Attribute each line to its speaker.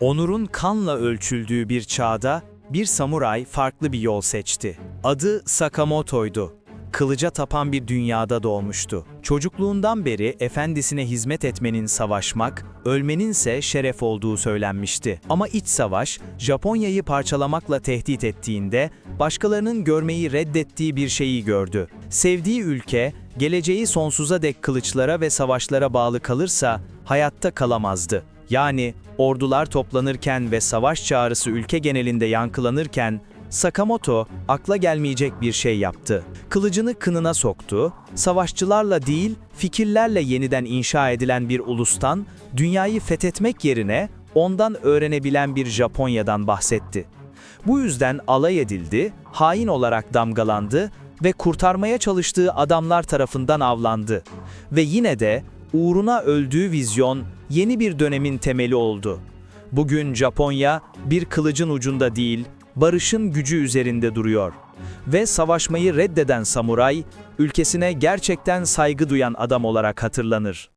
Speaker 1: Onurun kanla ölçüldüğü bir çağda bir samuray farklı bir yol seçti. Adı Sakamoto'ydu. Kılıca tapan bir dünyada doğmuştu. Çocukluğundan beri efendisine hizmet etmenin savaşmak, ölmeninse şeref olduğu söylenmişti. Ama iç savaş, Japonya'yı parçalamakla tehdit ettiğinde, başkalarının görmeyi reddettiği bir şeyi gördü. Sevdiği ülke, geleceği sonsuza dek kılıçlara ve savaşlara bağlı kalırsa, hayatta kalamazdı. Yani ordular toplanırken ve savaş çağrısı ülke genelinde yankılanırken Sakamoto akla gelmeyecek bir şey yaptı. Kılıcını kınına soktu, savaşçılarla değil fikirlerle yeniden inşa edilen bir ulustan dünyayı fethetmek yerine ondan öğrenebilen bir Japonya'dan bahsetti. Bu yüzden alay edildi, hain olarak damgalandı ve kurtarmaya çalıştığı adamlar tarafından avlandı. Ve yine de uğruna öldüğü vizyon yeni bir dönemin temeli oldu. Bugün Japonya bir kılıcın ucunda değil, barışın gücü üzerinde duruyor. Ve savaşmayı reddeden samuray, ülkesine gerçekten saygı duyan adam olarak hatırlanır.